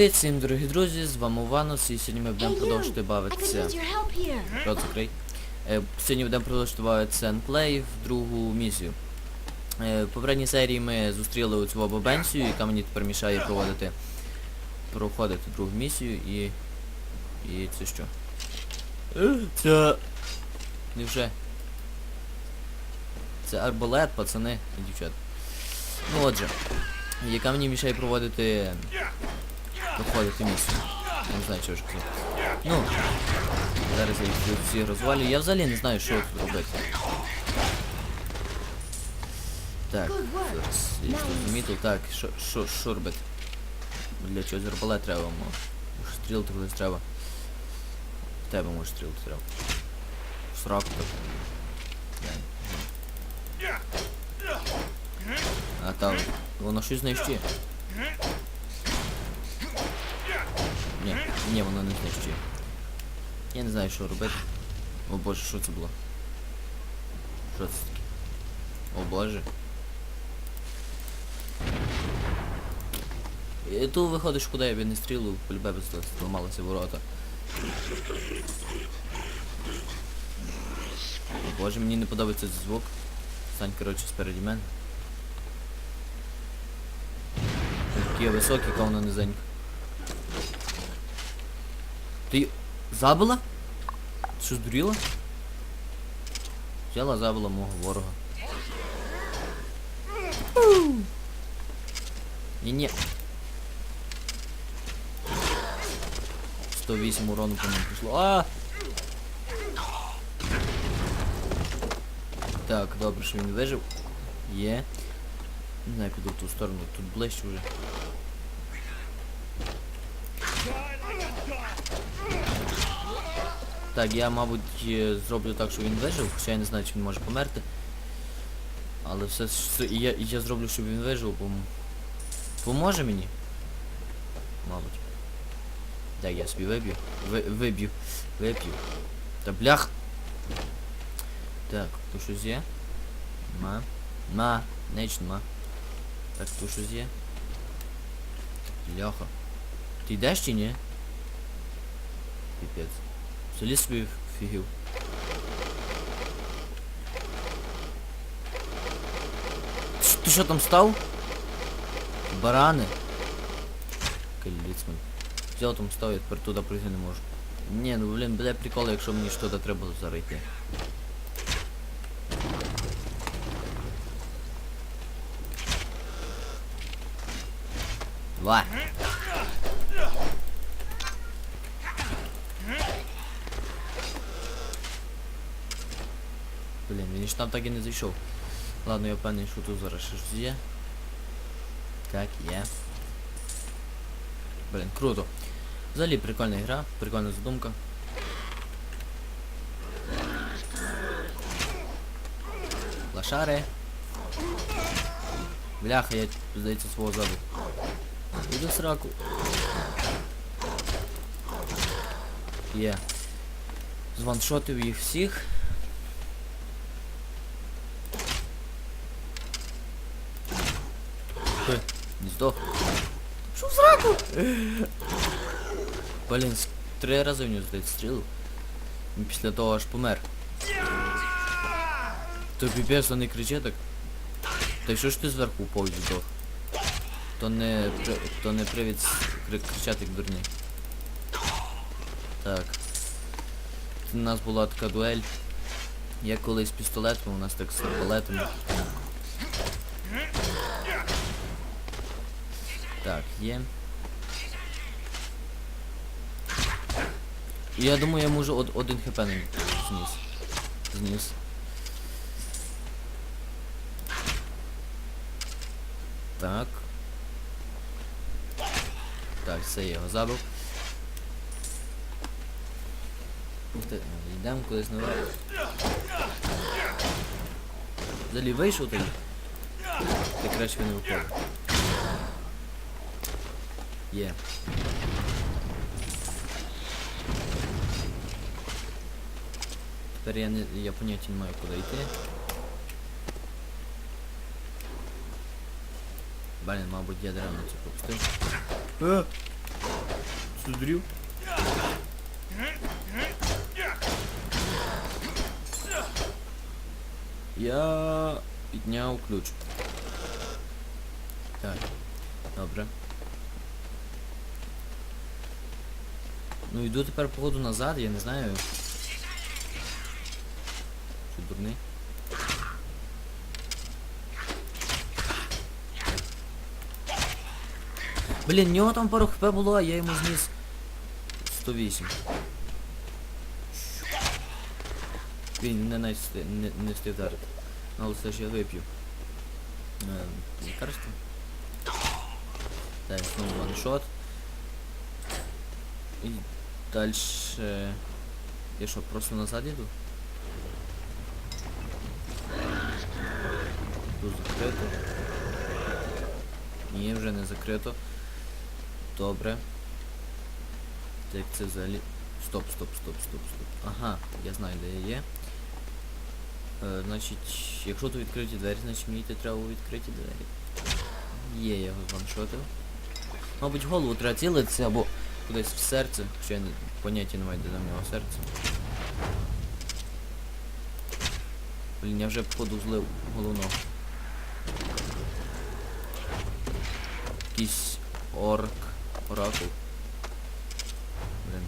Привіт всім дорогі друзі, з вами Ванус і сьогодні ми будемо продовжувати бавитися. Рот закрий. Е, Сьогодні будемо продовжувати бавитися Енплей в другу місію. Е, В попередній серії ми зустріли оцю бабенцію, яка мені тепер мішає проводити проходити другу місію і... І це що? Е, Це... Невже? Це арбалет, пацани і дівчата. Ну отже, яка мені мішає проводити проходити місію. Я не знаю, що ж казати. Ну, зараз я їх тут всі розвалю. Я взагалі не знаю, що тут робити. Так, Good work. зараз я щось замітив. Так, що, що, що робити? Для чогось арбалет треба, може. Може стрілити кудись треба. В тебе може стрілити треба. В сраку так. Дай. А там, воно щось знищує. Ні, воно не знищує. Я не знаю, що робити. О боже, що це було? Що це таке? О боже. І тут виходиш, куди я б не стрілу, полюбе би зламалися ворота. О боже, мені не подобається цей звук. Стань, коротше, спереді мене. Такий я високий, яка її забила? Ти Що здуріла? Взяла, забила мого ворога. Ні-ні. 108 урону по ньому пішло. А! Так, добре, що він вижив. Є. Не знаю, піду в ту сторону, тут ближче вже. Так, я, мабуть, е, зроблю так, що він вижив, хоча я не знаю, чи він може померти. Але все і я, я зроблю, щоб він вижив, бо... Поможе мені? Мабуть. Так, я собі виб'ю. Ви, виб'ю. Вип'ю. Та блях. Так, тут щось є? Ма. Ма. Неч нема. Так, тут щось є? Бляха. Ти йдеш чи ні? Піпець. Солі собі фігів. Ти що там став? Барани. Каліцман. Взяв там став, я тепер туди прийти не можу. Ні, ну блін, бля прикол, якщо мені щось треба зараз йти. Давай. Блін, він ж там так і не зайшов. Ладно, я впевнений, що тут зараз щось є. Так, є. Блін, круто. Взагалі прикольна гра, прикольна задумка. Лошари. Бляха, я здається свого забув. Іду сраку. Є. Званшотив їх всіх. Не здох. Що в сраку? Блін, три рази в нього здається стрілив. Він після того аж помер. То піпець, не кричи так. Та що ж ти зверху упав і здох? То не то не привід кричати як дурний. Так. У нас була така дуель. Я колись пістолетом, у нас так з арбалетами. Так, є. Я думаю, я можу од один хп на зніс. Зніс. Так. Так, все, його забив. Йдемо кудись наверх. Взагалі вийшов тоді? Ти краще не виходить. Є. Тепер я не я поняття не маю куди йти. Блін, мабуть, я даремно це пропустив. Е! Що здрів? Я підняв ключ. Так. Добре. Ну йду тепер походу назад, я не знаю. Що дурний? Блін, в нього там пару хп було, а я йому зніс 108. Він не навіть не, не встиг вдарити. Але все ж я вип'ю. Е, Лікарство. Так, знову ваншот. І дальше... Я що, просто назад іду? Тут закрито. Ні, вже не закрито. Добре. Так, це взагалі... Стоп, стоп, стоп, стоп, стоп. Ага, я знаю, де я є. Е, значить, якщо тут відкриті двері, значить мені йти треба у відкриті двері. Є, я його званшотив. Мабуть, голову треба цілитися або кудись в серце, хоча я поняття не маю, де в нього серце. Блін, я вже походу злив головного. Якийсь орк. Оракул. Блін.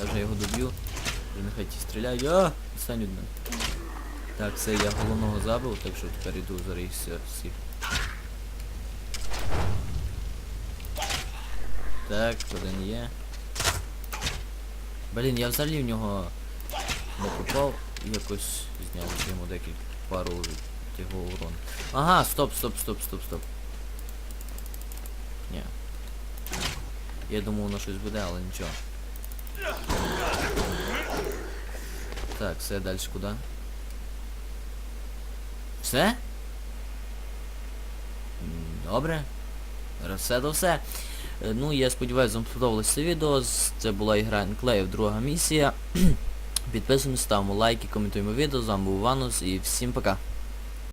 Я вже його доб'ю. Нехай ті стріляють. А! Відстань від. Так, все, я головного забив, так що тепер йду їх всіх. Так, один є. Блін, я взагалі в нього не попав, якось зняв йому декілька пару його урон. Ага, стоп, стоп, стоп, стоп, стоп. Ні. Я думав, воно щось буде, але нічого. Так, все, далі куди? Все? Добре. Все до все. Е, Ну, я сподіваюся, вам сподобалось це відео. Це була ігра Enclave, друга місія. Підписуємося, ставимо лайки, коментуємо відео. З вами був Ванус і всім пока.